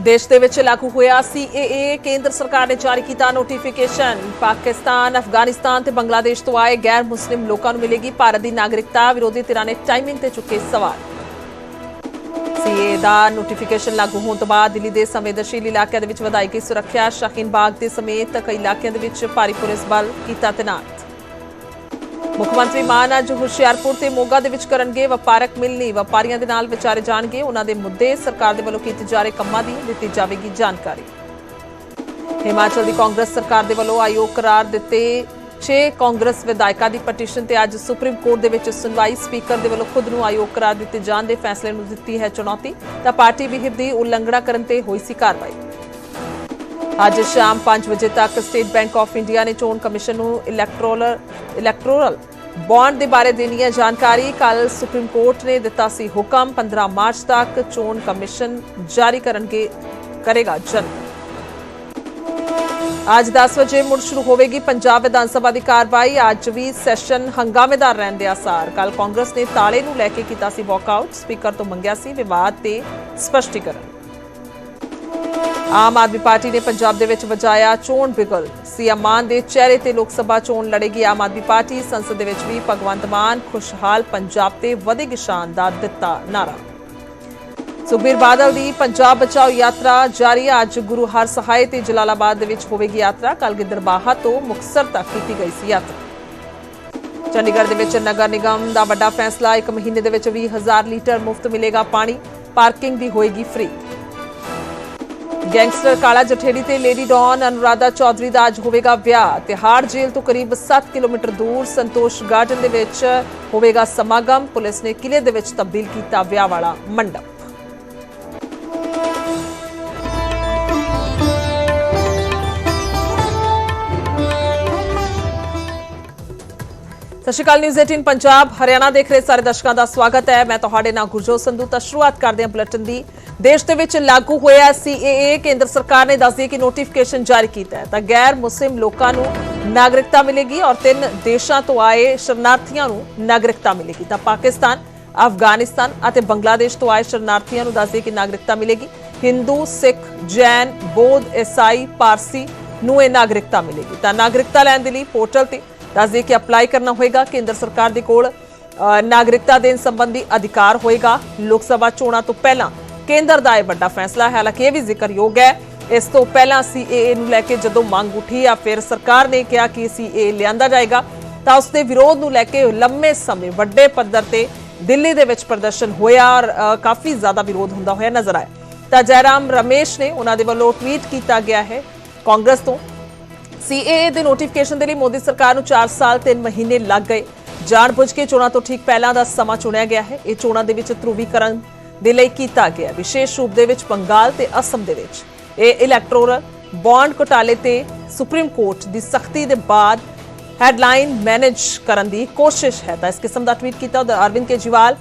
ਦੇਸ਼ ਦੇ ਵਿੱਚ ਲਾਗੂ ਹੋਇਆ ਸੀਏਏ ਕੇਂਦਰ ਸਰਕਾਰ ਨੇ ਜਾਰੀ ਕੀਤਾ ਨੋਟੀਫਿਕੇਸ਼ਨ ਪਾਕਿਸਤਾਨ, ਅਫਗਾਨਿਸਤਾਨ ਤੇ ਬੰਗਲਾਦੇਸ਼ ਤੋਂ ਆਏ ਗੈਰ ਮੁਸਲਿਮ ਲੋਕਾਂ ਨੂੰ ਮਿਲੇਗੀ ਭਾਰਤ ਦੀ ਨਾਗਰਿਕਤਾ। ਵਿਰੋਧੀ ਧਿਰਾਂ ਨੇ ਟਾਈਮਿੰਗ ਤੇ ਚੁੱਕੇ ਸਵਾਲ। ਸੀਏ ਦਾ ਨੋਟੀਫਿਕੇਸ਼ਨ ਲਾਗੂ ਹੋਣ ਤੋਂ ਬਾਅਦ ਦਿੱਲੀ ਦੇ ਸੰਵੇਦਨਸ਼ੀਲ ਇਲਾਕਿਆਂ ਦੇ ਵਿੱਚ ਵਧਾਈ ਗਈ ਸੁਰੱਖਿਆ। ਸ਼ਾਹੀਨ ਬਾਗ ਦੇ ਸਮੇਤ ਕਈ ਇਲਾਕਿਆਂ ਦੇ ਵਿੱਚ ਭਾਰੀ ਪੁਲਿਸ ਬਲ ਕੀਤਾ ਤੈਨਾਤ। ਮੁੱਖ ਮੰਤਰੀ ਮਾਨ ਅੱਜ ਹੁਸ਼ਿਆਰਪੁਰ ਤੇ ਮੋਗਾ ਦੇ ਵਿੱਚ ਕਰਨਗੇ ਵਪਾਰਕ ਮਿਲਣੀ ਵਪਾਰੀਆਂ ਦੇ ਨਾਲ ਵਿਚਾਰੇ ਜਾਣਗੇ। ਉਹਨਾਂ ਦੇ ਮੁੱਦੇ ਸਰਕਾਰ ਦੇ ਵੱਲੋਂ ਕੀਤੇ ਜਾ ਰਹੇ ਕੰਮਾਂ ਦੀ ਦਿੱਤੀ ਜਾਵੇਗੀ ਜਾਣਕਾਰੀ। ਹਿਮਾਚਲ ਦੀ ਕਾਂਗਰਸ ਸਰਕਾਰ ਦੇ ਵੱਲੋਂ ਆਯੋਗ ਕਰਾਰ ਦਿੱਤੇ 6 ਕਾਂਗਰਸ ਵਿਧਾਇਕਾਂ ਦੀ ਪਟੀਸ਼ਨ ਤੇ ਅੱਜ ਸੁਪਰੀਮ ਕੋਰਟ ਦੇ ਵਿੱਚ ਸੁਣਵਾਈ। ਸਪੀਕਰ ਦੇ ਵੱਲੋਂ ਖੁਦ ਨੂੰ ਆਯੋਗ ਕਰਾਰ ਦਿੱਤੇ ਜਾਣ ਦੇ ਫੈਸਲੇ ਨੂੰ ਦਿੱਤੀ ਹੈ ਚੁਣੌਤੀ। ਤਾਂ ਪਾਰਟੀ ਵਿਹਿਪ ਦੀ ਉਲੰਘਣਾ ਕਰਨ ਤੇ ਹੋਈ ਸੀ ਕਾਰਵਾਈ। ਅੱਜ ਸ਼ਾਮ 5 ਵਜੇ ਤੱਕ ਸਟੇਟ ਬੈਂਕ ਆਫ ਇੰਡੀਆ ਨੇ ਚੋਣ ਕਮਿਸ਼ਨ ਨੂੰ ਇਲੈਕਟ੍ਰੋਲ ਇਲੈਕਟ੍ਰੋਰਲ ਬੌਂਡ ਦੇ ਬਾਰੇ ਦੇਣੀ ਹੈ ਜਾਣਕਾਰੀ। ਕੱਲ ਸੁਪਰੀਮ ਕੋਰਟ ਨੇ ਦਿੱਤਾ ਸੀ ਹੁਕਮ। 15 ਮਾਰਚ ਤੱਕ ਚੋਣ ਕਮਿਸ਼ਨ ਜਾਰੀ ਕਰਨਗੇ, ਕਰੇਗਾ ਜਨ। ਅੱਜ 10 ਵਜੇ ਮੁੜ ਸ਼ੁਰੂ ਹੋਵੇਗੀ ਪੰਜਾਬ ਵਿਧਾਨ ਸਭਾ ਦੀ ਕਾਰਵਾਈ। ਅੱਜ ਵੀ ਸੈਸ਼ਨ ਹੰਗਾਮੇਦਾਰ ਰਹਿਣ ਦੇ ਆਸਾਰ। ਕੱਲ ਕਾਂਗਰਸ ਨੇ ਤਾਲੇ ਨੂੰ ਲੈ ਕੇ ਕੀਤਾ ਸੀ ਵਾਕਆਊਟ ਸਪੀਕਰ ਤੋਂ ਮੰਗਿਆ ਸੀ ਵਿਵਾਦ ਤੇ ਸਪਸ਼ਟੀਕਰਨ। ਆਮ ਆਦਮੀ ਪਾਰਟੀ ਨੇ ਪੰਜਾਬ ਦੇ ਵਿੱਚ ਵਜਾਇਆ ਚੋਣ ਬਿਗਲ। ਸੀਐਮ ਮਾਨ ਦੇ ਚਿਹਰੇ ਤੇ ਲੋਕ ਸਭਾ ਚੋਣ ਲੜੇਗੀ ਆਮ ਆਦਮੀ ਪਾਰਟੀ। ਸੰਸਦ ਦੇ ਵਿੱਚ ਵੀ ਭਗਵੰਤ ਮਾਨ ਖੁਸ਼ਹਾਲ ਪੰਜਾਬ ਤੇ ਵਧੇਗੀ ਸ਼ਾਨ ਦਾ ਦਿੱਤਾ ਨਾਰਾ ਸੁਖਬੀਰ ਬਾਦਲ ਦੀ ਪੰਜਾਬ ਬਚਾਓ ਯਾਤਰਾ ਜਾਰੀ। ਹੈ। ਅੱਜ ਗੁਰੂ ਹਰ ਸਹਾਇ ਤੇ ਜਲਾਲਾਬਾਦ ਦੇ ਵਿੱਚ ਹੋਵੇਗੀ ਯਾਤਰਾ। ਕੱਲ ਗਿੱਦੜਬਾਹਾ ਤੋਂ ਮੁਕਤਸਰ ਤੱਕ ਕੀਤੀ ਗਈ ਸੀ ਯਾਤਰਾ। ਚੰਡੀਗੜ੍ਹ ਦੇ ਵਿੱਚ ਨਗਰ ਨਿਗਮ ਦਾ ਵੱਡਾ ਫੈਸਲਾ। ਇੱਕ ਮਹੀਨੇ ਦੇ ਵਿੱਚ 20000 ਲੀਟਰ ਮੁਫਤ ਮਿਲੇਗਾ ਪਾਣੀ। ਪਾਰਕਿੰਗ ਦੀ ਹੋਏਗੀ ਫ੍ਰੀ। ਗੈਂਗਸਟਰ ਕਾਲਾ ਜਠੇੜੀ ਤੇ ਲੇਡੀ ਡੌਨ ਅਨੁਰਾਧਾ ਚੌਧਰੀ ਦਾ ਅੱਜ ਹੋਵੇਗਾ ਵਿਆਹ। ਤਿਹਾੜ ਜੇਲ੍ਹ ਤੋਂ ਕਰੀਬ 7 ਕਿਲੋਮੀਟਰ ਦੂਰ ਸੰਤੋਸ਼ ਗਾਰਡਨ ਦੇ ਵਿੱਚ ਹੋਵੇਗਾ ਸਮਾਗਮ। ਪੁਲਿਸ ਨੇ ਕਿਲੇ ਦੇ ਵਿੱਚ ਤਬਦੀਲ ਕੀਤਾ ਵਿਆਹ ਵਾਲਾ ਮੰਡਪ। ਸਤਿ ਸ਼੍ਰੀ ਅਕਾਲ ਨਿਊਜ਼ 18 ਪੰਜਾਬ, ਹਰਿਆਣਾ ਦੇਖ ਰਹੇ ਸਾਰੇ ਦਰਸ਼ਕਾਂ ਦਾ ਸਵਾਗਤ ਹੈ। ਮੈਂ ਤੁਹਾਡੇ ਨਾਲ ਗੁਰਜੋਤ ਸੰਧੂ, ਤਾਂ ਸ਼ੁਰੂਆਤ ਕਰਦੇ ਹਾਂ ਬੁਲੇਟਿਨ ਦੀ। ਦੇਸ਼ ਦੇ ਵਿੱਚ ਲਾਗੂ ਹੋਇਆ ਸੀਏਏ ਕੇਂਦਰ ਸਰਕਾਰ ਨੇ ਦੱਸਦੀ ਕਿ ਨੋਟੀਫਿਕੇਸ਼ਨ ਜਾਰੀ ਕੀਤਾ ਹੈ। ਤਾਂ ਗੈਰ ਮੁਸਲਿਮ ਲੋਕਾਂ ਨੂੰ ਨਾਗਰਿਕਤਾ ਮਿਲੇਗੀ ਔਰ ਤਿੰਨ ਦੇਸ਼ਾਂ ਤੋਂ ਆਏ ਸ਼ਰਨਾਰਥੀਆਂ ਨੂੰ ਨਾਗਰਿਕਤਾ ਮਿਲੇਗੀ। ਤਾਂ ਪਾਕਿਸਤਾਨ, ਅਫਗਾਨਿਸਤਾਨ ਅਤੇ ਬੰਗਲਾਦੇਸ਼ ਤੋਂ ਆਏ ਸ਼ਰਨਾਰਥੀਆਂ ਨੂੰ ਦੱਸਦੀ ਕਿ ਨਾਗਰਿਕਤਾ ਮਿਲੇਗੀ। ਹਿੰਦੂ, ਸਿੱਖ, ਜੈਨ, ਬੌਧ, ਈਸਾਈ, ਪਾਰਸੀ ਨੂੰ ਇਹ ਨਾਗਰਿਕਤਾ ਮਿਲੇਗੀ। ਤਾਂ ਨਾਗਰਿਕਤਾ ਲੈਣ ਦੇ ਲਈ ਪੋਰਟਲ ਤੇ ਦੱਸਦੇ ਕਿ ਅਪਲਾਈ ਕਰਨਾ ਹੋਏਗਾ, ਕੇਂਦਰ ਸਰਕਾਰ ਦੇ ਕੋਲ ਨਾਗਰਿਕਤਾ ਦੇਣ ਸੰਬੰਧੀ ਅਧਿਕਾਰ ਹੋਏਗਾ। ਲੋਕ ਸਭਾ ਚੋਣਾਂ ਤੋਂ ਪਹਿਲਾਂ ਕੇਂਦਰ ਦਾ ਇਹ ਵੱਡਾ ਫੈਸਲਾ ਹੈ ਹਾਲਾਂਕਿ ਇਹ ਵੀ ਜ਼ਿਕਰਯੋਗ ਹੈ। ਇਸ ਤੋਂ ਪਹਿਲਾਂ ਸੀਏਏ ਨੂੰ ਲੈ ਕੇ ਜਦੋਂ ਮੰਗ ਉੱਠੀ ਆ, ਫਿਰ ਸਰਕਾਰ ਨੇ ਕਿਹਾ ਕਿ ਸੀਏਏ ਲਿਆਂਦਾ ਜਾਏਗਾ। ਤਾਂ ਉਸ ਦੇ ਵਿਰੋਧ ਨੂੰ ਲੈ ਕੇ ਲੰਮੇ ਸਮੇਂ ਵੱਡੇ ਪੱਧਰ ਤੇ ਦਿੱਲੀ ਦੇ ਵਿੱਚ ਪ੍ਰਦਰਸ਼ਨ ਹੋਇਆ ਔਰ ਕਾਫੀ ਜ਼ਿਆਦਾ ਵਿਰੋਧ ਹੁੰਦਾ ਹੋਇਆ ਨਜ਼ਰ ਆਇਆ। ਤਾਂ ਜੈਰਾਮ ਰਮੇਸ਼ ਨੇ ਉਹਨਾਂ ਦੇ ਵੱਲੋਂ ਟਵੀਟ ਕੀਤਾ ਗਿਆ ਹੈ ਕਾਂਗਰਸ ਤੋਂ। ਸੀਏਏ ਦੇ ਨੋਟੀਫਿਕੇਸ਼ਨ ਦੇ ਲਈ ਮੋਦੀ ਸਰਕਾਰ ਨੂੰ 4 ਸਾਲ 3 ਮਹੀਨੇ ਲੱਗ ਗਏ। ਜਾਣਬੁੱਝ ਕੇ ਚੋਣਾਂ ਤੋਂ ਠੀਕ ਪਹਿਲਾਂ ਦਾ ਸਮਾਂ ਚੁਣਿਆ ਗਿਆ ਹੈ। ਇਹ ਚੋਣਾਂ ਦੇ ਵਿੱਚ ਧਰੂਵੀਕਰਨ ਦੇ ਲਈ ਕੀਤਾ ਗਿਆ ਵਿਸ਼ੇਸ਼ ਰੂਪ ਦੇ ਵਿੱਚ ਬੰਗਾਲ ਤੇ ਅਸਮ ਦੇ ਵਿੱਚ। ਇਹ ਇਲੈਕਟੋਰਲ ਬੌਂਡ ਘੁਟਾਲੇ ਤੇ ਸੁਪਰੀਮ ਕੋਰਟ ਦੀ ਸਖਤੀ ਦੇ ਬਾਅਦ ਹੈਡਲਾਈਨ ਮੈਨੇਜ ਕਰਨ ਦੀ ਕੋਸ਼ਿਸ਼ ਹੈ। ਤਾਂ ਇਸ ਕਿਸਮ ਦਾ ਟਵੀਟ ਕੀਤਾ। ਉਹਦਾ ਅਰਵਿੰਦ ਕੇਜਰੀਵਾਲ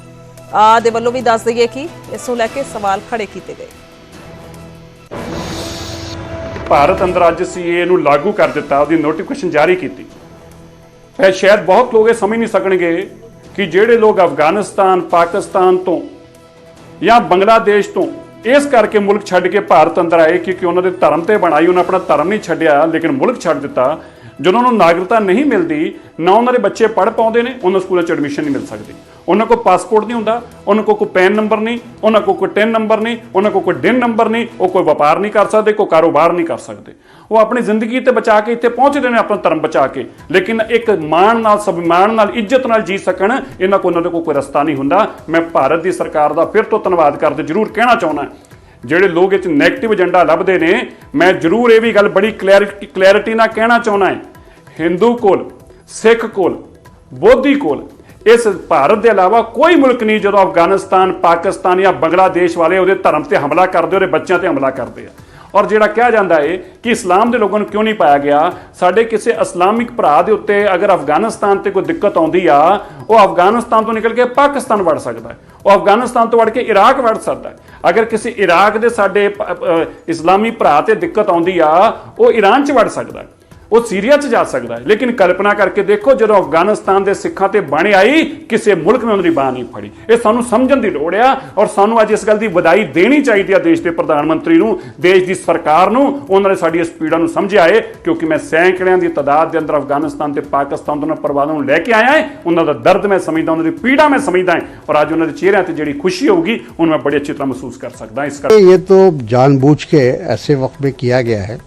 ਦੇ ਵੱਲੋਂ ਵੀ ਦੱਸ ਦਈਏ ਕਿ ਇਸ ਨੂੰ ਲੈ ਕੇ ਸਵਾਲ ਖੜੇ ਕੀਤੇ ਗਏ। ਭਾਰਤ ਅੰਦਰ ਅੱਜ ਸੀਏ ਨੂੰ ਲਾਗੂ ਕਰ ਦਿੱਤਾ, ਉਹਦੀ ਨੋਟੀਫਿਕੇਸ਼ਨ ਜਾਰੀ ਕੀਤੀ। ਫਿਰ ਸ਼ਾਇਦ ਬਹੁਤ ਲੋਕ ਇਹ ਸਮਝ ਨਹੀਂ ਸਕਣਗੇ ਕਿ ਜਿਹੜੇ ਲੋਕ ਅਫਗਾਨਿਸਤਾਨ, ਪਾਕਿਸਤਾਨ ਤੋਂ ਜਾਂ ਬੰਗਲਾਦੇਸ਼ ਤੋਂ ਇਸ ਕਰਕੇ ਮੁਲਕ ਛੱਡ ਕੇ ਭਾਰਤ ਅੰਦਰ ਆਏ ਕਿਉਂਕਿ ਉਹਨਾਂ ਦੇ ਧਰਮ ਤੇ ਬਣਾਈ, ਉਹਨਾਂ ਆਪਣਾ ਧਰਮ ਨਹੀਂ ਛੱਡਿਆ, ਲੇਕਿਨ ਮੁਲਕ ਛੱਡ ਦਿੱਤਾ, ਜਦੋਂ ਉਹਨਾਂ ਨੂੰ ਨਾਗਰਿਕਤਾ ਨਹੀਂ ਮਿਲਦੀ, ਨਾ ਉਹਨਾਂ ਦੇ ਬੱਚੇ ਪੜ੍ਹ ਪਾਉਂਦੇ ਨੇ, ਉਹਨਾਂ ਸਕੂਲਾਂ 'ਚ ਐਡਮਿਸ਼ਨ ਨਹੀਂ ਮਿਲ ਸਕਦੀ। ਉਹਨਾਂ ਕੋਲ ਪਾਸਪੋਰਟ ਨਹੀਂ ਹੁੰਦਾ, ਉਹਨਾਂ ਕੋਲ ਕੋਈ ਪੈਨ ਨੰਬਰ ਨਹੀਂ, ਉਹਨਾਂ ਕੋਲ ਕੋਈ ਟਿਨ ਨੰਬਰ ਨਹੀਂ, ਉਹਨਾਂ ਕੋਲ ਕੋਈ ਡਿਨ ਨੰਬਰ ਨਹੀਂ, ਉਹ ਕੋਈ ਵਪਾਰ ਨਹੀਂ ਕਰ ਸਕਦੇ, ਕੋਈ ਕਾਰੋਬਾਰ ਨਹੀਂ ਕਰ ਸਕਦੇ। ਉਹ ਆਪਣੀ ਜ਼ਿੰਦਗੀ ਤੇ ਬਚਾ ਕੇ ਇੱਥੇ ਪਹੁੰਚਦੇ ਨੇ ਆਪਣਾ ਧਰਮ ਬਚਾ ਕੇ। ਲੇਕਿਨ ਇੱਕ ਮਾਣ ਨਾਲ, ਸਭਿਮਾਨ ਨਾਲ, ਇੱਜ਼ਤ ਨਾਲ ਜੀ ਸਕਣ, ਇਹਨਾਂ ਕੋਲ, ਉਹਨਾਂ ਦੇ ਕੋਲ ਕੋਈ ਰਸਤਾ ਨਹੀਂ ਹੁੰਦਾ। ਮੈਂ ਭਾਰਤ ਦੀ ਸਰਕਾਰ ਦਾ ਫਿਰ ਤੋਂ ਧੰਨਵਾਦ ਕਰਦੇ, ਜ਼ਰੂਰ ਕਹਿਣਾ ਚਾਹੁੰਦਾ ਜਿਹੜੇ ਲੋਕ ਇਹ ਚ 네ਗੇਟਿਵ ਏਜੰਡਾ ਲੱਭਦੇ ਨੇ, ਮੈਂ ਜ਼ਰੂਰ ਇਹ ਵੀ ਗੱਲ ਬੜੀ ਕਲੈਰਿਟੀ ਨਾਲ ਕਹਿਣਾ ਚਾਹੁੰਦਾ ਹਾਂ। ਹਿੰਦੂ ਕੋਲ, ਸਿੱਖ ਕੋਲ, ਬੋਧੀ ਕੋਲ ਇਸ ਭਾਰਤ ਦੇ ਇਲਾਵਾ ਕੋਈ ਮੁਲਕ ਨਹੀਂ ਜਦੋਂ ਅਫਗਾਨਿਸਤਾਨ, ਪਾਕਿਸਤਾਨ ਜਾਂ ਬੰਗਲਾਦੇਸ਼ ਵਾਲੇ ਉਹਦੇ ਧਰਮ ਤੇ ਹਮਲਾ ਕਰਦੇ, ਉਹਦੇ ਬੱਚਿਆਂ ਤੇ ਹਮਲਾ ਕਰਦੇ ਆ। ਔਰ ਜਿਹੜਾ ਕਿਹਾ ਜਾਂਦਾ ਏ ਕਿ ਇਸਲਾਮ ਦੇ ਲੋਕਾਂ ਨੂੰ ਕਿਉਂ ਨਹੀਂ ਪਾਇਆ ਗਿਆ? ਸਾਡੇ ਕਿਸੇ ਇਸਲਾਮਿਕ ਭਰਾ ਦੇ ਉੱਤੇ ਅਗਰ ਅਫਗਾਨਿਸਤਾਨ ਤੇ ਕੋਈ ਦਿੱਕਤ ਆਉਂਦੀ ਆ, ਉਹ ਅਫਗਾਨਿਸਤਾਨ ਤੋਂ ਨਿਕਲ ਕੇ ਪਾਕਿਸਤਾਨ ਵੜ ਸਕਦਾ ਹੈ। ਉਹ ਅਫਗਾਨਿਸਤਾਨ ਤੋਂ ਵੜ ਕੇ ਇਰਾਕ ਵੜ ਸਕਦਾ ਹੈ। ਅਗਰ ਕਿਸੇ ਇਰਾਕ ਦੇ ਸਾਡੇ ਇਸਲਾਮੀ ਭਰਾ ਤੇ ਦਿੱਕਤ ਆਉਂਦੀ ਆ, ਉਹ ਈਰਾਨ 'ਚ ਵੜ ਸਕਦਾ ਹੈ। ਉਹ ਸੀਰੀਆ 'ਚ ਜਾ ਸਕਦਾ ਹੈ। ਲੇਕਿਨ ਕਲਪਨਾ ਕਰਕੇ ਦੇਖੋ, ਜਦੋਂ ਅਫਗਾਨਿਸਤਾਨ ਦੇ ਸਿੱਖਾਂ ਤੇ ਬਾਣੇ ਆਈ, ਕਿਸੇ ਮੁਲਕ ਨੇ ਉਹਨਾਂ ਦੀ ਬਾਹ ਨਹੀਂ ਫੜੀ। ਇਹ ਸਾਨੂੰ ਸਮਝਣ ਦੀ ਲੋੜ ਆ ਔਰ ਸਾਨੂੰ ਅੱਜ ਇਸ ਗੱਲ ਦੀ ਵਧਾਈ ਦੇਣੀ ਚਾਹੀਦੀ ਆ ਦੇਸ਼ ਦੇ ਪ੍ਰਧਾਨ ਮੰਤਰੀ ਨੂੰ, ਦੇਸ਼ ਦੀ ਸਰਕਾਰ ਨੂੰ, ਉਹਨਾਂ ਨੇ ਸਾਡੀ ਇਸ ਪੀੜਾ ਨੂੰ ਸਮਝਿਆ ਹੈ ਕਿਉਂਕਿ ਮੈਂ ਸੈਂਕੜਿਆਂ ਦੀ ਤਦਾਦ ਦੇ ਅੰਦਰ ਅਫਗਾਨਿਸਤਾਨ ਤੇ ਪਾਕਿਸਤਾਨ ਤੋਂ ਪਰਵਾਦਾਂ ਨੂੰ ਲੈ ਕੇ ਆਇਆ ਹੈ ਉਹਨਾਂ ਦਾ ਦਰਦ ਮੈਂ ਸਮਝਦਾ, ਉਹਨਾਂ ਦੀ ਪੀੜਾ ਮੈਂ ਸਮਝਦਾ ਹਾਂ ਔਰ ਅੱਜ ਉਹਨਾਂ ਦੇ ਚਿਹਰਿਆਂ ਤੇ ਜਿਹੜੀ ਖੁਸ਼ੀ ਹੋਊਗੀ, ਉਹਨੂੰ ਮੈਂ ਬੜੀ ਅੱਛੀ ਤਰ੍ਹਾਂ ਮਹਿਸੂਸ ਕਰ ਸਕਦਾ ਇਸ ਕਰਕੇ ਇਹ ਤਾਂ ਜਾਣਬੁੱਝ ਕੇ ਐਸੇ ਵਕਤ ਮੇ ਕੀਤਾ ਗਿਆ ਹੈ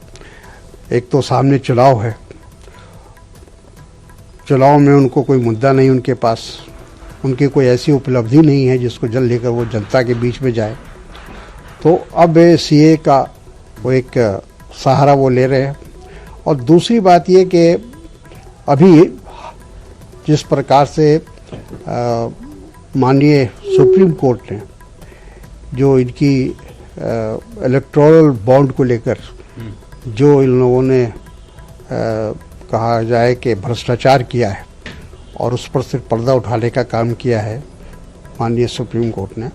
एक तो सामने चुनाव है। चुनाव में उनको कोई मुद्दा नहीं उनके पास। उनकी कोई ऐसी उपलब्धि नहीं है जिसको जल लेकर वो जनता के बीच में जाए। तो अब सीए का वो एक सहारा वो ले रहे हैं। और दूसरी बात ये कि अभी जिस प्रकार से माननीय सुप्रीम कोर्ट ने जो इनकी इलेक्टोरल बॉन्ड को लेकर जो इन लोगों ने अ, कहा जाए कि भ्रष्टाचार किया है और उस पर सिर्फ़ पर्दा उठाने का काम किया है माननीय सुप्रीम कोर्ट ने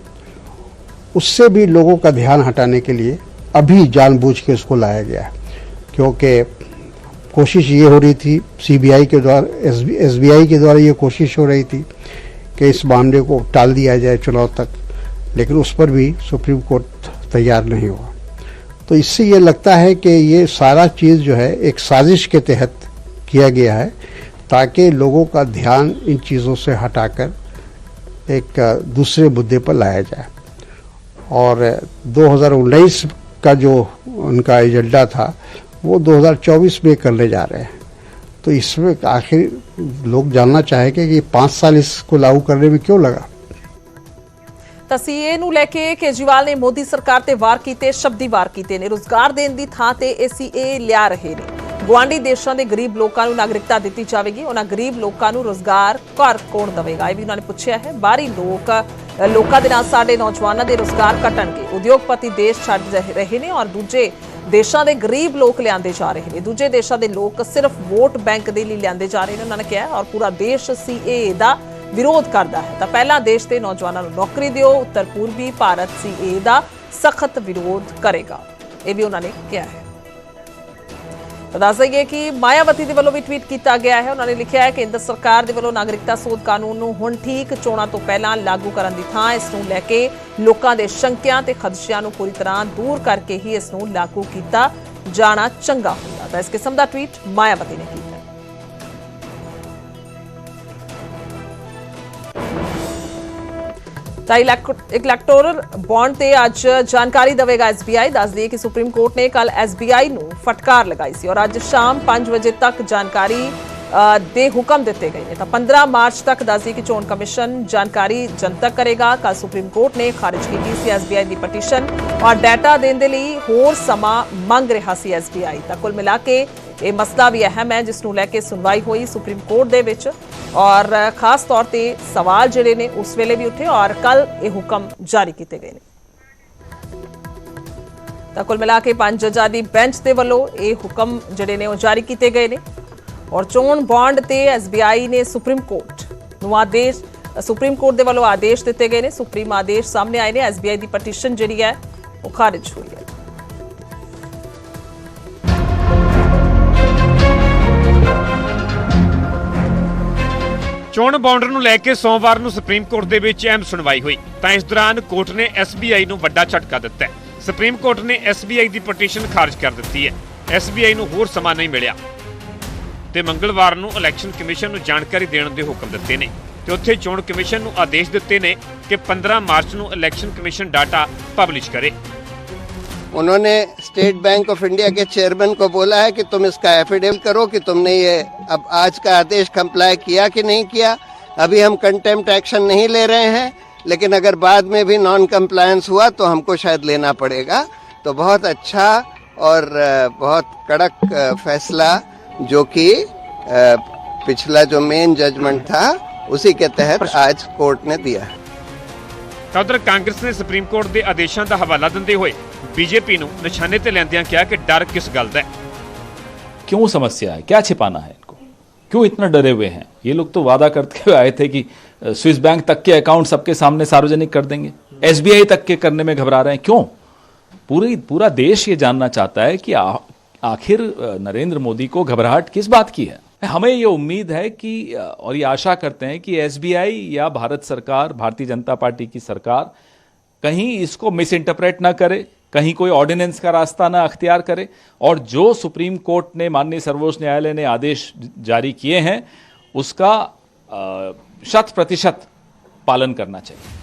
उससे भी लोगों का ध्यान हटाने के लिए अभी जानबूझ के उसको लाया गया है। क्योंकि कोशिश ये हो रही थी सीबीआई के द्वारा एसबीआई के द्वारा ये कोशिश हो रही थी कि इस मामले को टाल दिया जाए चुनाव तक लेकिन उस पर भी सुप्रीम कोर्ट तैयार नहीं हुआ। तो इससे ये लगता है कि ये सारा चीज़ जो है एक साजिश के तहत किया गया है ताकि लोगों का ध्यान इन चीज़ों से हटाकर एक दूसरे मुद्दे पर लाया जाए। और अ, 2019 का जो उनका एजेंडा था वो 2024 में करने जा रहे हैं। तो इसमें आखिर लोग जानना चाहेंगे कि पाँच साल इसको लागू करने में क्यों लगा? ਤਾਂ ਸੀਏ ਨੂੰ ਲੈ ਕੇ ਕੇਜਰੀਵਾਲ ਨੇ ਮੋਦੀ ਸਰਕਾਰ ਤੇ ਵਾਰ ਕੀਤੇ, ਸ਼ਬਦੀ ਵਾਰ ਕੀਤੇ ਨੇ। ਰੋਜ਼ਗਾਰ ਦੇਣ ਦੀ ਥਾਂ ਤੇ ਇਹ ਸੀਏ ਲਿਆ ਰਹੇ ਨੇ। ਗੁਆਂਢੀ ਦੇਸ਼ਾਂ ਦੇ ਗਰੀਬ ਲੋਕਾਂ ਨੂੰ ਨਾਗਰਿਕਤਾ ਦਿੱਤੀ ਜਾਵੇਗੀ। ਉਹਨਾਂ ਗਰੀਬ ਲੋਕਾਂ ਨੂੰ ਰੋਜ਼ਗਾਰ ਘਰ ਕੌਣ ਦੇਵੇਗਾ? ਇਹ ਵੀ ਉਹਨਾਂ ਨੇ ਪੁੱਛਿਆ ਹੈ। ਬਾਹਰੀ ਲੋਕ, ਲੋਕਾਂ ਦੇ ਨਾਲ ਸਾਡੇ ਨੌਜਵਾਨਾਂ ਦੇ ਰੋਜ਼ਗਾਰ ਘਟਣਗੇ। ਉਦਯੋਗਪਤੀ ਦੇਸ਼ ਛੱਡ ਰਹੇ- ਰਹੇ ਨੇ ਔਰ ਦੂਜੇ ਦੇਸ਼ਾਂ ਦੇ ਗਰੀਬ ਲੋਕ ਲਿਆਂਦੇ ਜਾ ਰਹੇ ਨੇ। ਦੂਜੇ ਦੇਸ਼ਾਂ ਦੇ ਲੋਕ ਸਿਰਫ ਵੋਟ ਬੈਂਕ ਦੇ ਲਈ ਲਿਆਂਦੇ ਜਾ ਰਹੇ ਨੇ, ਉਹਨਾਂ ਨੇ ਕਿਹਾ ਔਰ ਪੂਰਾ ਦੇਸ਼ ਸੀਏ ਦਾ ਵਿਰੋਧ ਕਰਦਾ ਹੈ। ਤਾਂ ਪਹਿਲਾਂ ਦੇਸ਼ ਦੇ ਨੌਜਵਾਨਾਂ ਨੂੰ ਨੌਕਰੀ ਦਿਓ, ਉੱਤਰ ਪੂਰਬੀ ਭਾਰਤ ਸੀਏ ਦਾ ਸਖਤ ਵਿਰੋਧ ਕਰੇਗਾ। ਇਹ ਵੀ ਉਹਨਾਂ ਨੇ ਕਿਹਾ ਹੈ। ਦੱਸ ਦਈਏ ਕਿ ਮਾਇਆਵਤੀ ਦੇ ਵੱਲੋਂ ਵੀ ਟਵੀਟ ਕੀਤਾ ਗਿਆ ਹੈ। ਉਹਨਾਂ ਨੇ ਲਿਖਿਆ ਹੈ ਕਿ ਕੇਂਦਰ ਸਰਕਾਰ ਦੇ ਵੱਲੋਂ ਨਾਗਰਿਕਤਾ ਸੋਧ ਕਾਨੂੰਨ ਨੂੰ ਹੁਣ ਠੀਕ ਚੋਣਾਂ ਤੋਂ ਪਹਿਲਾਂ ਲਾਗੂ ਕਰਨ ਦੀ ਥਾਂ ਇਸ ਨੂੰ ਲੈ ਕੇ ਲੋਕਾਂ ਦੇ ਸ਼ੰਕਿਆਂ ਤੇ ਖਦਸ਼ਿਆਂ ਨੂੰ ਪੂਰੀ ਤਰ੍ਹਾਂ ਦੂਰ ਕਰਕੇ ਹੀ ਇਸ ਨੂੰ ਲਾਗੂ ਕੀਤਾ ਜਾਣਾ ਚੰਗਾ ਹੁੰਦਾ। ਤਾਂ ਇਸ ਕਿਸਮ ਦਾ ਟਵੀਟ ਮਾਇਆਵਤੀ ਨੇ ਕੀਤਾ। ਤਾਂ ਇਲੈਕਟੋਰਲ ਬੌਂਡ ਤੇ ਅੱਜ ਜਾਣਕਾਰੀ ਦੇਵੇਗਾ ਐਸਬੀਆਈ ਦੱਸ ਦਈਏ ਕਿ ਸੁਪਰੀਮ ਕੋਰਟ ਨੇ ਕੱਲ ਐਸਬੀਆਈ ਨੂੰ ਫਟਕਾਰ ਲਗਾਈ ਸੀ ਔਰ ਅੱਜ ਸ਼ਾਮ 5 ਵਜੇ ਤੱਕ ਜਾਣਕਾਰੀ ਦੇ ਹੁਕਮ ਦਿੱਤੇ ਗਏ ਨੇ। ਤਾਂ 15 ਮਾਰਚ ਤੱਕ ਦੱਸਦੀ ਕਿ ਚੋਣ ਕਮਿਸ਼ਨ ਜਾਣਕਾਰੀ ਜਨਤਕ ਕਰੇਗਾ। ਕੱਲ ਸੁਪਰੀਮ ਕੋਰਟ ਨੇ ਖਾਰਜ ਕੀਤੀ ਸੀ ਐਸਬੀਆਈ ਦੀ ਪਟੀਸ਼ਨ ਔਰ ਡਾਟਾ ਦੇਣ ਦੇ ਲਈ ਹੋਰ ਸਮਾਂ ਮੰਗ ਰਿਹਾ ਸੀ ਐਸਬੀਆਈ ਤਾਂ ਕੁੱਲ ਮਿਲਾ ਕੇ ਇਹ ਮਸਲਾ ਵੀ ਅਹਿਮ ਹੈ, ਜਿਸ ਨੂੰ ਲੈ ਕੇ ਸੁਣਵਾਈ ਹੋਈ ਸੁਪਰੀਮ ਕੋਰਟ ਦੇ ਵਿੱਚ। ਔਰ, ਖਾਸ ਤੌਰ ਤੇ ਸਵਾਲ ਜਿਹੜੇ ਨੇ ਉਸ ਵੇਲੇ ਵੀ ਉੱਠੇ ਔਰ ਕੱਲ ਇਹ ਹੁਕਮ ਜਾਰੀ ਕੀਤੇ ਗਏ ਨੇ। ਤਾਂ ਕੁੱਲ ਮਿਲਾ ਕੇ ਪੰਜ ਜੱਜਾਂ ਦੀ ਬੈਂਚ ਦੇ ਵੱਲੋਂ ਇਹ ਹੁਕਮ ਜਿਹੜੇ ਨੇ ਉਹ ਜਾਰੀ ਕੀਤੇ ਗਏ ਨੇ। ਔਰ ਚੋਣ ਬੌਂਡ ਤੇ ਐਸਬੀਆਈ ਨੇ ਸੁਪਰੀਮ ਕੋਰਟ ਨੂੰ ਆਦੇਸ਼, ਸੁਪਰੀਮ ਕੋਰਟ ਦੇ ਵੱਲੋਂ ਆਦੇਸ਼ ਦਿੱਤੇ ਗਏ ਨੇ। ਸੁਪਰੀਮ ਆਦੇਸ਼ ਸਾਹਮਣੇ ਆਏ ਨੇ। ਐਸਬੀਆਈ ਦੀ ਪਟੀਸ਼ਨ ਜਿਹੜੀ ਹੈ, ਉਹ ਖਾਰਜ ਹੋਈ ਹੈ। ਚੋਣ ਬਾਉਂਡਰ ਨੂੰ ਲੈ ਕੇ ਸੋਮਵਾਰ ਨੂੰ ਸੁਪਰੀਮ ਕੋਰਟ ਦੇ ਵਿੱਚ ਅਹਿਮ ਸੁਣਵਾਈ ਹੋਈ, ਤਾਂ ਇਸ ਦੌਰਾਨ ਕੋਰਟ ਨੇ ਐਸਬੀਆਈ ਨੂੰ ਵੱਡਾ ਝਟਕਾ ਦਿੱਤਾ ਹੈ। ਸੁਪਰੀਮ ਕੋਰਟ ਨੇ ਐਸਬੀਆਈ ਦੀ ਪਟੀਸ਼ਨ ਖਾਰਜ ਕਰ ਦਿੱਤੀ ਹੈ। ਐਸਬੀਆਈ ਨੂੰ ਹੋਰ ਸਮਾਂ ਨਹੀਂ ਮਿਲਿਆ। ਤੇ ਮੰਗਲਵਾਰ ਨੂੰ ਇਲੈਕਸ਼ਨ ਕਮਿਸ਼ਨ ਨੂੰ ਜਾਣਕਾਰੀ ਦੇਣ ਦੇ ਹੁਕਮ ਦਿੱਤੇ ਨੇ। ਤੇ ਉੱਥੇ ਚੋਣ ਕਮਿਸ਼ਨ ਨੂੰ ਆਦੇਸ਼ ਦਿੱਤੇ ਨੇ ਕਿ 15 ਮਾਰਚ ਨੂੰ ਇਲੈਕਸ਼ਨ ਕਮਿਸ਼ਨ ਡਾਟਾ ਪਬਲਿਸ਼ ਕਰੇ। उन्होंने स्टेट बैंक ऑफ इंडिया के चेयरमैन को बोला है कि तुम इसका एफिडेविट करो कि तुमने ये अब आज का आदेश कंप्लाई किया कि नहीं किया अभी हम कंटेम्प्ट एक्शन नहीं ले रहे हैं लेकिन अगर बाद में भी नॉन कंप्लायंस हुआ तो हमको शायद लेना पड़ेगा तो बहुत अच्छा और अ, बहुत कड़क अ, फैसला जो कि अ, पिछला जो मेन जजमेंट था उसी के तहत आज कोर्ट ने दिया है ਤਾਂ ਉਧਰ ਕਾਂਗਰਸ ਨੇ ਸੁਪਰੀਮ ਕੋਰਟ ਦੇ ਆਦੇਸ਼ਾਂ ਦਾ ਹਵਾਲਾ ਦਿੰਦੇ ਹੋਏ ਬੀਜੇਪੀ ਨੂੰ ਨਿਸ਼ਾਨੇ ਤੇ ਲੈਂਦਿਆਂ ਕਿਹਾ ਕਿ ਡਰ ਕਿਸ ਗੱਲ ਦਾ ਹੈ क्यों समस्या है क्या छिपाना है इनको क्यों इतना डरे हुए हैं ये लोग तो वादा करते हुए आए थे कि अ, स्विस बैंक तक के अकाउंट सबके सामने सार्वजनिक कर देंगे एसबीआई तक के करने में घबरा रहे हैं क्यों पूरी पूरा देश ये जानना चाहता है कि आ, आखिर अ, नरेंद्र मोदी को घबराहट किस बात की है हमें ये उम्मीद है कि अ, और ये आशा करते हैं कि एसबीआई या भारत सरकार भारतीय जनता पार्टी की सरकार कहीं इसको मिस इंटरप्रेट ना करे कहीं कोई ऑर्डिनेंस का रास्ता ना अख्तियार करे और जो सुप्रीम कोर्ट ने माननीय सर्वोच्च न्यायालय ने आदेश जारी किए हैं उसका अ, शत प्रतिशत पालन करना चाहिए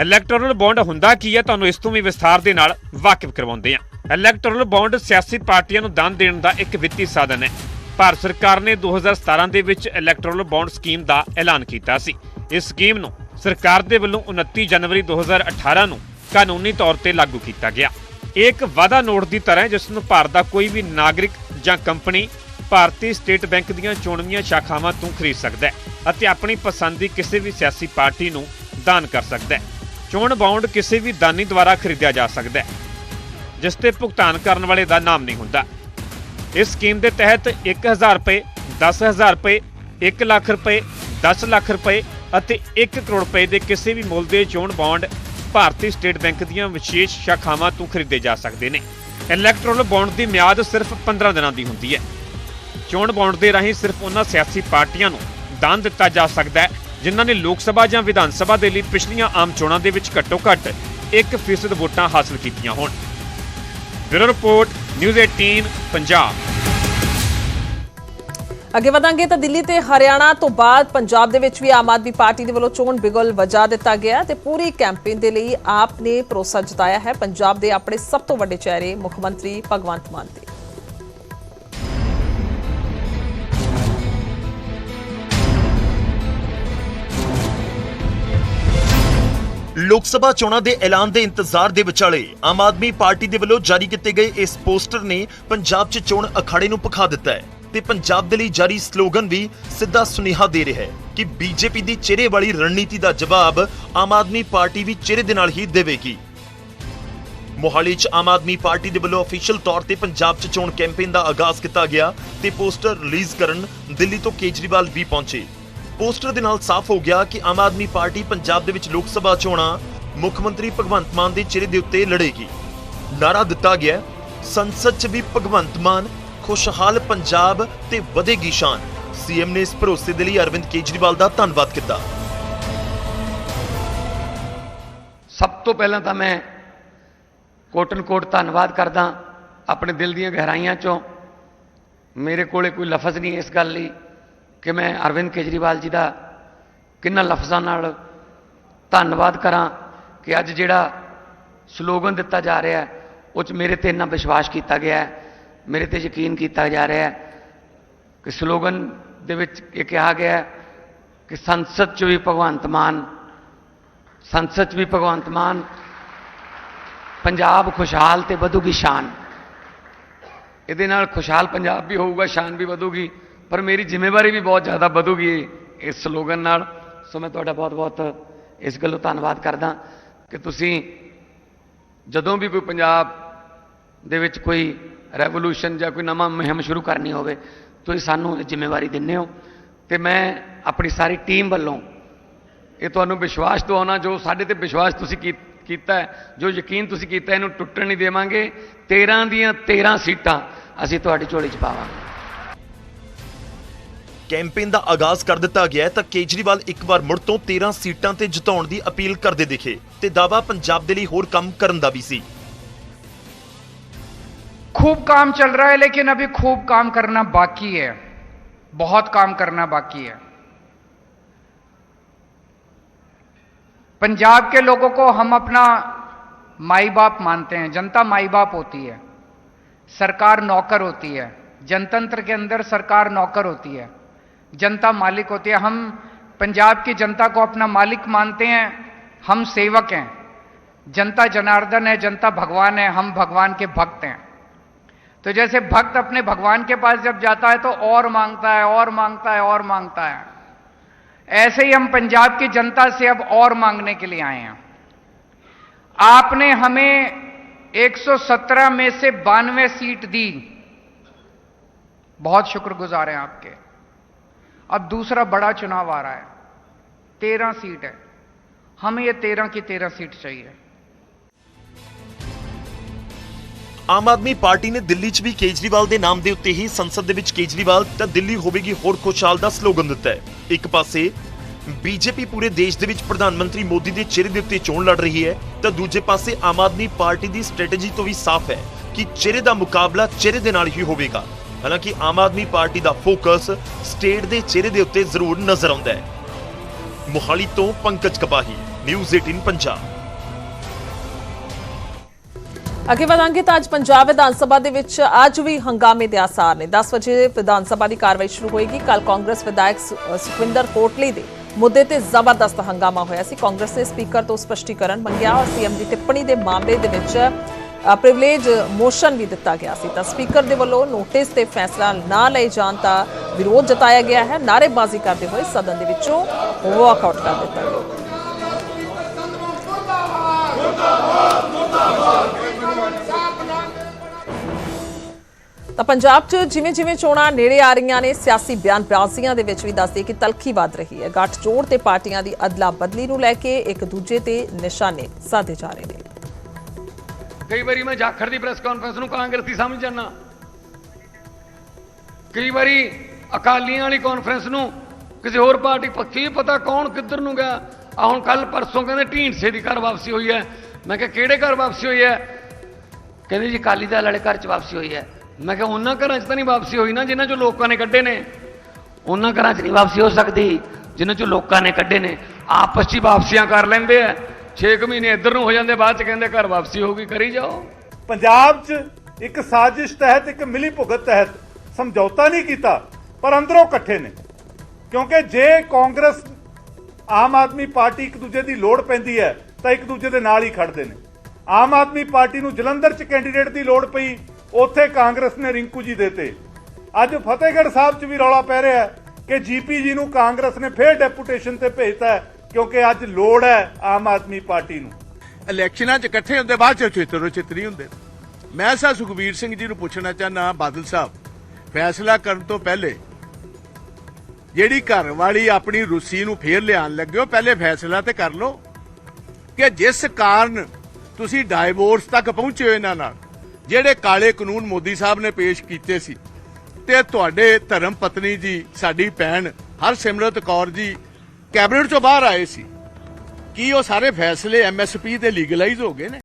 ਇਲੈਕਟੋਰਲ ਬੌਂਡ ਹੁੰਦਾ ਕੀ ਹੈ ਤੁਹਾਨੂੰ ਇਸ ਤੋਂ ਵੀ ਵਿਸਥਾਰ ਦੇ ਨਾਲ ਵਾਕਿਫ ਕਰਵਾਉਂਦੇ ਹਾਂ ਇਲੈਕਟੋਰਲ ਬੌਂਡ ਸਿਆਸੀ ਪਾਰਟੀਆਂ ਨੂੰ ਦਾਨ ਦੇਣ ਦਾ ਇੱਕ ਵਿੱਤੀ ਸਾਧਨ ਹੈ ਭਾਰਤ ਸਰਕਾਰ ਨੇ 2017 ਦੇ ਵਿੱਚ ਇਲੈਕਟੋਰਲ ਬੌਂਡ ਸਕੀਮ ਦਾ ਐਲਾਨ ਕੀਤਾ ਸੀ ਇਸ ਸਕੀਮ ਨੂੰ ਸਰਕਾਰ ਦੇ ਵੱਲੋਂ 29 ਜਨਵਰੀ 2018 ਨੂੰ ਕਾਨੂੰਨੀ ਤੌਰ ਤੇ ਲਾਗੂ ਕੀਤਾ ਗਿਆ। ਇਹ ਇੱਕ ਵਾਅਦਾ ਨੋਟ ਦੀ ਤਰ੍ਹਾਂ ਹੈ, ਜਿਸ ਨੂੰ ਭਾਰਤ ਦਾ ਕੋਈ ਵੀ ਨਾਗਰਿਕ ਜਾਂ ਕੰਪਨੀ ਭਾਰਤੀ ਸਟੇਟ ਬੈਂਕ ਦੀਆਂ ਚੋਣਵੀਆਂ ਸ਼ਾਖਾਵਾਂ ਤੋਂ ਖਰੀਦ ਸਕਦਾ ਹੈ ਅਤੇ ਆਪਣੀ ਪਸੰਦ ਦੀ ਕਿਸੇ ਵੀ ਸਿਆਸੀ ਪਾਰਟੀ ਨੂੰ ਦਾਨ ਕਰ ਸਕਦਾ ਹੈ। ਚੋਣ ਬਾਉਂਡ ਕਿਸੇ ਵੀ ਦਾਨੀ ਦੁਆਰਾ ਖਰੀਦਿਆ ਜਾ ਸਕਦਾ ਹੈ, ਜਿਸ ਤੇ ਭੁਗਤਾਨ ਕਰਨ ਵਾਲੇ ਦਾ ਨਾਮ ਨਹੀਂ ਹੁੰਦਾ। ਇਸ ਸਕੀਮ ਦੇ ਤਹਿਤ 1000 ਰੁਪਏ 10000 ਰੁਪਏ 1 ਲੱਖ ਰੁਪਏ 10 ਲੱਖ ਰੁਪਏ ਅਤੇ 1 ਕਰੋੜ ਰੁਪਏ ਦੇ ਕਿਸੇ ਵੀ ਮੁੱਲ ਦੇ ਚੋਣ ਬਾਉਂਡ ਭਾਰਤੀ ਸਟੇਟ ਬੈਂਕ ਦੀਆਂ ਵਿਸ਼ੇਸ਼ ਸ਼ਾਖਾਵਾਂ ਤੋਂ ਖਰੀਦੇ ਜਾ ਸਕਦੇ ਨੇ। ਇਲੈਕਟ੍ਰੋਨਲ ਬੌਂਡ ਦੀ ਮਿਆਦ ਸਿਰਫ 15 ਦਿਨਾਂ ਦੀ ਹੁੰਦੀ ਹੈ। ਚੋਣ ਬੌਂਡ ਦੇ ਰਾਹੀਂ ਸਿਰਫ ਉਹਨਾਂ ਸਿਆਸੀ ਪਾਰਟੀਆਂ ਨੂੰ ਦਾਨ ਦਿੱਤਾ ਜਾ ਸਕਦਾ ਹੈ, ਜਿਨ੍ਹਾਂ ਨੇ ਲੋਕ ਸਭਾ ਜਾਂ ਵਿਧਾਨ ਸਭਾ ਦੇ ਲਈ ਪਿਛਲੀਆਂ ਆਮ ਚੋਣਾਂ ਦੇ ਵਿੱਚ ਘੱਟੋ-ਘੱਟ 1% ਵੋਟਾਂ ਹਾਸਲ ਕੀਤੀਆਂ ਹੋਣ। Bureau report, news 18 Punjab. ਅੱਗੇ ਵਧਾਂਗੇ ਤਾਂ ਦਿੱਲੀ ਤੇ ਹਰਿਆਣਾ ਤੋਂ ਬਾਅਦ ਪੰਜਾਬ ਦੇ ਵਿੱਚ ਵੀ ਆਮ ਆਦਮੀ ਪਾਰਟੀ ਦੇ ਵੱਲੋਂ ਚੋਣ ਬਿਗਲ ਵਜਾ ਦਿੱਤਾ ਗਿਆ ਤੇ ਪੂਰੀ ਕੈਂਪੇਨ ਦੇ ਲਈ ਆਪ ਨੇ ਭਰੋਸਾ ਜਤਾਇਆ ਹੈ। ਪੰਜਾਬ ਦੇ ਆਪਣੇ ਸਭ ਤੋਂ ਵੱਡੇ ਚਿਹਰੇ ਮੁੱਖ ਮੰਤਰੀ ਭਗਵੰਤ ਮਾਨ ਤੇ ਲੋਕ ਸਭਾ ਚੋਣਾਂ ਦੇ ਐਲਾਨ ਦੇ ਇੰਤਜ਼ਾਰ ਦੇ ਵਿਚਾਲੇ ਆਮ ਆਦਮੀ ਪਾਰਟੀ ਦੇ ਵੱਲੋਂ ਜਾਰੀ ਕੀਤੇ ਗਏ ਇਸ ਪੋਸਟਰ ਨੇ ਪੰਜਾਬ 'ਚ ਚੋਣ ਅਖਾੜੇ ਨੂੰ ਪਖਾ ਦਿੱਤਾ ਹੈ। ਤੇ ਪੰਜਾਬ ਦੇ ਲਈ ਜਾਰੀ ਸਲੋਗਨ ਵੀ ਸਿੱਧਾ ਸੁਨੇਹਾ ਦੇ ਰਿਹਾ ਹੈ ਕਿ ਬੀਜੇਪੀ ਦੀ ਚਿਹਰੇ ਵਾਲੀ ਰਣਨੀਤੀ ਦਾ ਜਵਾਬ ਆਮ ਆਦਮੀ ਪਾਰਟੀ ਵੀ ਚਿਹਰੇ ਦੇ ਨਾਲ ਹੀ ਦੇਵੇਗੀ। ਮੋਹਾਲੀ 'ਚ ਆਮ ਆਦਮੀ ਪਾਰਟੀ ਦੇ ਵੱਲੋਂ ਅਫੀਸ਼ੀਅਲ ਤੌਰ ਤੇ ਪੰਜਾਬ 'ਚ ਚੋਣ ਕੈਂਪੇਨ ਦਾ ਆਗਾਜ਼ ਕੀਤਾ ਗਿਆ ਤੇ ਪੋਸਟਰ ਰਿਲੀਜ਼ ਕਰਨ ਦਿੱਲੀ ਤੋਂ ਕੇਜਰੀਵਾਲ ਵੀ ਪਹੁੰਚੇ। ਪੋਸਟਰ ਦੇ ਨਾਲ ਸਾਫ਼ ਹੋ ਗਿਆ ਕਿ ਆਮ ਆਦਮੀ ਪਾਰਟੀ ਪੰਜਾਬ ਦੇ ਵਿੱਚ ਲੋਕ ਸਭਾ ਚੋਣਾਂ ਮੁੱਖ ਮੰਤਰੀ ਭਗਵੰਤ ਮਾਨ ਦੇ ਚਿਹਰੇ ਦੇ ਉੱਤੇ ਲੜੇਗੀ। ਨਾਰਾ ਦਿੱਤਾ ਗਿਆ ਸੰਸਦ 'ਚ ਵੀ ਭਗਵੰਤ ਮਾਨ ਖੁਸ਼ਹਾਲ ਪੰਜਾਬ ਤੇ ਵਧੇਗੀ ਸ਼ਾਨ। ਸੀਐਮ ਨੇ ਇਸ ਭਰੋਸੇ ਦੇ ਲਈ ਅਰਵਿੰਦ ਕੇਜਰੀਵਾਲ ਦਾ ਧੰਨਵਾਦ ਕੀਤਾ। ਸਭ ਤੋਂ ਪਹਿਲਾਂ ਤਾਂ ਮੈਂ ਕੋਟਨ ਕੋਟ ਧੰਨਵਾਦ ਕਰਦਾ ਆਪਣੇ ਦਿਲ ਦੀਆਂ ਗਹਿਰਾਈਆਂ ਚੋਂ। ਮੇਰੇ ਕੋਲੇ ਕੋਈ ਲਫ਼ਜ਼ ਨਹੀਂ ਇਸ ਗੱਲ ਲਈ ਕਿ ਮੈਂ ਅਰਵਿੰਦ ਕੇਜਰੀਵਾਲ ਜੀ ਦਾ ਕਿੰਨਾ ਲਫ਼ਜ਼ਾਂ ਨਾਲ ਧੰਨਵਾਦ ਕਰਾਂ ਕਿ ਅੱਜ ਜਿਹੜਾ ਸਲੋਗਨ ਦਿੱਤਾ ਜਾ ਰਿਹਾ ਉਹ 'ਚ ਮੇਰੇ ਤੇ ਇੰਨਾ ਵਿਸ਼ਵਾਸ ਕੀਤਾ ਗਿਆ ਹੈ ਮੇਰੇ ਤੇ ਯਕੀਨ ਕੀਤਾ ਜਾ ਰਿਹਾ ਹੈ ਕਿ ਸਲੋਗਨ ਦੇ ਵਿੱਚ ਇਹ ਕਿਹਾ ਗਿਆ ਹੈ ਕਿ ਸੰਸਦ 'ਚ ਵੀ ਭਗਵੰਤ ਮਾਨ, ਸੰਸਦ 'ਚ ਵੀ ਭਗਵੰਤ ਮਾਨ ਪੰਜਾਬ ਖੁਸ਼ਹਾਲ ਤੇ ਵਧੂਗੀ ਸ਼ਾਨ। ਇਹਦੇ ਨਾਲ ਖੁਸ਼ਹਾਲ ਪੰਜਾਬ ਵੀ ਹੋਊਗਾ, ਸ਼ਾਨ ਵੀ ਵਧੂਗੀ, ਪਰ ਮੇਰੀ ਜ਼ਿੰਮੇਵਾਰੀ ਵੀ ਬਹੁਤ ਜ਼ਿਆਦਾ ਵਧੂਗੀ ਇਸ ਸਲੋਗਨ ਨਾਲ। ਸੋ ਮੈਂ ਤੁਹਾਡਾ ਬਹੁਤ-ਬਹੁਤ ਇਸ ਗੱਲੋਂ ਧੰਨਵਾਦ ਕਰਦਾ ਕਿ ਤੁਸੀਂ ਜਦੋਂ ਵੀ ਕੋਈ ਪੰਜਾਬ ਦੇ ਵਿੱਚ ਕੋਈ ਰੈਵੋਲੂਸ਼ਨ ਜਾਂ ਕੋਈ ਨਵਾਂ ਮੁਹਿੰਮ ਸ਼ੁਰੂ ਕਰਨੀ ਹੋਵੇ, ਤੁਸੀਂ ਸਾਨੂੰ ਜ਼ਿੰਮੇਵਾਰੀ ਦਿੰਦੇ ਹੋ। ਤੇ ਮੈਂ ਆਪਣੀ ਸਾਰੀ ਟੀਮ ਵੱਲੋਂ ਇਹ ਤੁਹਾਨੂੰ ਵਿਸ਼ਵਾਸ ਦਿਵਾਉਣਾ, ਜੋ ਸਾਡੇ ਤੇ ਵਿਸ਼ਵਾਸ ਤੁਸੀਂ ਕੀ- ਕੀਤਾ ਜੋ ਯਕੀਨ ਤੁਸੀਂ ਕੀਤਾ, ਇਹਨੂੰ ਟੁੱਟਣ ਨਹੀਂ ਦੇਵਾਂਗੇ। 13 ਦੀਆਂ 13 ਸੀਟਾਂ ਅਸੀਂ ਤੁਹਾਡੀ ਝੋਲੀ 'ਚ ਪਾਵਾਂਗੇ। ਕੈਂਪੇਨ ਦਾ ਆਗਾਜ਼ ਕਰ ਦਿੱਤਾ ਗਿਆ ਤਾਂ ਕੇਜਰੀਵਾਲ ਇੱਕ ਵਾਰ ਮੁੜ ਤੋਂ 13 ਸੀਟਾਂ ਤੇ ਜਿਤਾਉਣ ਦੀ ਅਪੀਲ ਕਰਦੇ ਦਿਖੇ ਤੇ ਦਾਵਾ ਪੰਜਾਬ ਦੇ ਲਈ ਹੋਰ ਕੰਮ ਕਰਨ ਦਾ ਵੀ ਸੀ। खूब काम चल रहा है, लेकिन अभी खूब काम करना बाकी है। बहुत काम करना बाकी है। पंजाब के लोगों को हम अपना माई बाप मानते हैं। जनता माई बाप होती है। सरकार नौकर होती है। जनतंत्र के अंदर सरकार नौकर होती है। जनता मालिक होती है। हम पंजाब की जनता को अपना मालिक मानते हैं। हम सेवक हैं। जनता जनार्दन है, जनता भगवान है। हम भगवान के भक्त हैं। तो जैसे भक्त अपने भगवान के पास जब जाता है तो और माँगता है, और माँगता है, और माँगता है। ऐसे ही हम पंजाब की जनता से अब और मांगने के लिए आए हैं। आपने हमें 117 में से बानवे सीट दी। बहुत शुक्रगुजार हैं आपके। अब दूसरा बड़ा चुनाव आ रहा है। तेरह सीट है। हमें ये तेरह की तेरह सीट चाहिए। ਆਮ ਆਦਮੀ ਪਾਰਟੀ ਨੇ ਦਿੱਲੀ 'ਚ ਵੀ ਕੇਜਰੀਵਾਲ ਦੇ ਨਾਮ ਦੇ ਉੱਤੇ ਹੀ ਸੰਸਦ ਦੇ ਵਿੱਚ ਕੇਜਰੀਵਾਲ ਤਾਂ ਦਿੱਲੀ ਹੋਵੇਗੀ ਹੋਰ ਖੁਸ਼ਹਾਲ ਦਾ ਸਲੋਗਨ ਦਿੱਤਾ ਹੈ। ਇੱਕ ਪਾਸੇ, ਬੀਜੇਪੀ ਪੂਰੇ ਦੇਸ਼ ਦੇ ਵਿੱਚ ਪ੍ਰਧਾਨ ਮੰਤਰੀ ਮੋਦੀ ਦੇ ਚਿਹਰੇ ਦੇ ਉੱਤੇ ਚੋਣ ਲੜ ਰਹੀ ਹੈ, ਤਾਂ ਦੂਜੇ ਪਾਸੇ ਆਮ ਆਦਮੀ ਪਾਰਟੀ ਦੀ ਸਟ੍ਰੈਟਜੀ ਤੋਂ ਵੀ ਸਾਫ਼ ਹੈ ਕਿ ਚਿਹਰੇ ਦਾ ਮੁਕਾਬਲਾ ਚਿਹਰੇ ਦੇ ਨਾਲ ਹੀ ਹੋਵੇਗਾ। ਹਾਲਾਂਕਿ ਆਮ ਆਦਮੀ ਪਾਰਟੀ ਦਾ ਫੋਕਸ ਸਟੇਟ ਦੇ ਚਿਹਰੇ ਦੇ ਉੱਤੇ ਜ਼ਰੂਰ ਨਜ਼ਰ ਆਉਂਦਾ ਹੈ। ਮੋਹਾਲੀ ਤੋਂ ਪੰਕਜ ਕਪਾਹੀ, ਨਿਊਜ਼ 18 ਪੰਜਾਬ। ਅੱਗੇ ਵਧਾਂਗੇ ਤਾਂ ਅੱਜ ਪੰਜਾਬ ਵਿਧਾਨ ਸਭਾ ਦੇ ਵਿੱਚ ਅੱਜ ਵੀ ਹੰਗਾਮੇ ਦੇ ਆਸਾਰ ਨੇ। 10 ਵਜੇ ਵਿਧਾਨ ਸਭਾ ਦੀ ਕਾਰਵਾਈ ਸ਼ੁਰੂ ਹੋਏਗੀ। ਕੱਲ ਕਾਂਗਰਸ ਵਿਧਾਇਕ ਸੁਖਵਿੰਦਰ ਕੋਟਲੀ ਦੇ ਮੁੱਦੇ ਤੇ ਜ਼ਬਰਦਸਤ ਹੰਗਾਮਾ ਹੋਇਆ ਸੀ। ਕਾਂਗਰਸ ਨੇ ਸਪੀਕਰ ਤੋਂ ਸਪਸ਼ਟੀਕਰਨ ਮੰਗਿਆ ਔਰ ਸੀਐਮ ਦੀ ਟਿੱਪਣੀ ਦੇ ਮਾਮਲੇ ਦੇ ਵਿੱਚ ਪ੍ਰਿਵਿਲੇਜ ਮੋਸ਼ਨ ਵੀ ਦਿੱਤਾ ਗਿਆ ਸੀ। ਤਾਂ ਸਪੀਕਰ ਦੇ ਵੱਲੋਂ ਨੋਟਿਸ ਤੇ ਫੈਸਲਾ ਨਾ ਲਏ ਜਾਣ ਦਾ ਵਿਰੋਧ ਜਤਾਇਆ ਗਿਆ ਹੈ। ਨਾਅਰੇਬਾਜ਼ੀ ਕਰਦੇ ਹੋਏ ਸਦਨ ਦੇ ਵਿੱਚੋਂ ਵਾਕਆਊਟ ਕਰ ਦਿੱਤਾ ਗਿਆ। ਤਾਂ ਪੰਜਾਬ 'ਚ ਜਿਵੇਂ ਜਿਵੇਂ ਚੋਣਾਂ ਨੇੜੇ ਆ ਰਹੀਆਂ ਨੇ, ਸਿਆਸੀ ਬਿਆਨਬਾਜ਼ੀਆਂ ਦੇ ਵਿੱਚ ਵੀ ਦੱਸਦੇ ਕਿ ਤਲਖੀ ਵੱਧ ਰਹੀ ਹੈ। ਗੱਠਜੋੜ ਤੇ ਪਾਰਟੀਆਂ ਦੀ ਅਦਲਾ ਬਦਲੀ ਨੂੰ ਲੈ ਕੇ ਇੱਕ ਦੂਜੇ ਤੇ ਨਿਸ਼ਾਨੇ ਸਾਧੇ ਜਾ ਰਹੇ ਨੇ। ਕਈ ਵਾਰੀ ਮੈਂ ਜਾਖੜ ਦੀ ਪ੍ਰੈਸ ਕਾਨਫਰੰਸ ਨੂੰ ਕਾਂਗਰਸੀ ਸਮਝ ਜਾਂਦਾ। ਕਈ ਵਾਰੀ ਅਕਾਲੀਆਂ ਵਾਲੀ ਕਾਨਫਰੰਸ ਨੂੰ ਕਿਸੇ ਹੋਰ ਪਾਰਟੀ ਪੱਕੀ ਪਤਾ ਕੌਣ ਕਿੱਧਰ ਨੂੰ ਗਿਆ। ਆ ਹੁਣ ਕੱਲ ਪਰਸੋਂ ਕਹਿੰਦੇ ਢੀਂਡਸੇ ਦੀ ਘਰ ਵਾਪਸੀ ਹੋਈ ਹੈ। ਮੈਂ ਕਿਹਾ, ਕਿਹੜੇ ਘਰ ਵਾਪਸੀ ਹੋਈ ਹੈ? ਕਹਿੰਦੇ ਜੀ, ਅਕਾਲੀ ਦਲ ਵਾਲੇ ਘਰ ਚ ਵਾਪਸੀ ਹੋਈ ਹੈ। ਮੈਂ ਕਿਹਾ ਉਹਨਾਂ ਘਰਾਂ ਚ ਤਾਂ ਨਹੀਂ ਵਾਪਸੀ ਹੋਈ ਨਾ, ਜਿਨ੍ਹਾਂ ਚੋਂ ਲੋਕਾਂ ਨੇ ਕੱਢੇ ਨੇ। ਉਹਨਾਂ ਘਰਾਂ 'ਚ ਨਹੀਂ ਵਾਪਸੀ ਹੋ ਸਕਦੀ, ਜਿਨ੍ਹਾਂ 'ਚੋਂ ਲੋਕਾਂ ਨੇ ਕੱਢੇ ਨੇ। ਆਪਸ 'ਚ ਹੀ ਵਾਪਸੀਆਂ ਕਰ ਲੈਂਦੇ ਆ। 6 ਮਹੀਨੇ ਇੱਧਰ ਨੂੰ ਹੋ ਜਾਂਦੇ, ਬਾਅਦ 'ਚ ਕਹਿੰਦੇ ਘਰ ਵਾਪਸੀ ਹੋ ਗਈ ਕਰੀ ਜਾਓ। ਪੰਜਾਬ 'ਚ ਇੱਕ ਸਾਜ਼ਿਸ਼ ਤਹਿਤ, ਇੱਕ ਮਿਲੀ ਭੁਗਤ ਤਹਿਤ ਸਮਝੌਤਾ ਨਹੀਂ ਕੀਤਾ, ਪਰ ਅੰਦਰੋਂ ਇਕੱਠੇ ਨੇ। ਕਿਉਂਕਿ ਜੇ ਕਾਂਗਰਸ, ਆਮ ਆਦਮੀ ਪਾਰਟੀ ਇੱਕ ਦੂਜੇ ਦੀ ਲੋੜ ਪੈਂਦੀ ਹੈ, ਤਾਂ ਇੱਕ ਦੂਜੇ ਦੇ ਨਾਲ ਹੀ ਖੜਦੇ ਨੇ। ਆਮ ਆਦਮੀ ਪਾਰਟੀ ਨੂੰ ਜਲੰਧਰ 'ਚ ਕੈਂਡੀਡੇਟ ਦੀ ਲੋੜ ਪਈ ਉੱਥੇ ਕਾਂਗਰਸ ਨੇ ਰਿੰਕੂ ਜੀ ਦੇਤੇ ਅੱਜ ਫਤਿਹਗੜ੍ਹ ਸਾਹਿਬ 'ਚ ਵੀ ਰੌਲਾ ਪੈ ਰਿਹਾ ਹੈ ਕਿ ਜੀਪੀ ਜੀ ਨੂੰ ਕਾਂਗਰਸ ਨੇ ਫੇਰ ਡੈਪੂਟੇਸ਼ਨ ਤੇ ਭੇਜਤਾ ਕਿਉਂਕਿ ਅੱਜ ਲੋੜ ਹੈ ਆਮ ਆਦਮੀ ਪਾਰਟੀ ਨੂੰ। ਇਲੈਕਸ਼ਨਾਂ 'ਚ ਇਕੱਠੇ ਹੁੰਦੇ ਬਾਅਦ 'ਚ ਚਿੱਤਰੋ ਚਿੱਤਰੀ ਹੁੰਦੇ। ਮੈਂ ਸਾ ਸੁਖਵੀਰ ਸਿੰਘ ਜੀ ਨੂੰ ਪੁੱਛਣਾ ਚਾਹਨਾ ਬਾਦਲ ਸਾਹਿਬ, ਫੈਸਲਾ ਕਰਨ ਤੋਂ ਪਹਿਲੇ ਜਿਹੜੀ ਘਰ ਵਾਲੀ ਆਪਣੀ ਰੁੱਸੀ ਨੂੰ ਫੇਰ ਲਿਆਣ ਲੱਗਿਓ ਪਹਿਲੇ ਫੈਸਲਾ ਤੇ ਕਰ ਲਓ ਕਿ ਜਿਸ ਕਾਰਨ ਤੁਸੀਂ ਡਾਈਵੋਰਸ ਤੱਕ ਪਹੁੰਚੇ ਹੋ ਇਹਨਾਂ ਨਾਲ ਜਿਹੜੇ ਕਾਲੇ ਕਾਨੂੰਨ ਮੋਦੀ ਸਾਹਿਬ ਨੇ ਪੇਸ਼ ਕੀਤੇ ਸੀ ਤੇ ਤੁਹਾਡੇ ਧਰਮ ਪਤਨੀ ਜੀ, ਸਾਡੀ ਭੈਣ ਹਰਸਿਮਰਤ ਕੌਰ ਜੀ ਕੈਬਨਿਟ ਚੋਂ ਬਾਹਰ ਆਏ ਸੀ। ਕੀ ਉਹ ਸਾਰੇ ਫੈਸਲੇ ਐਮਐਸਪੀ ਦੇ ਲੀਗਲਾਈਜ਼ ਹੋ ਗਏ ਨੇ?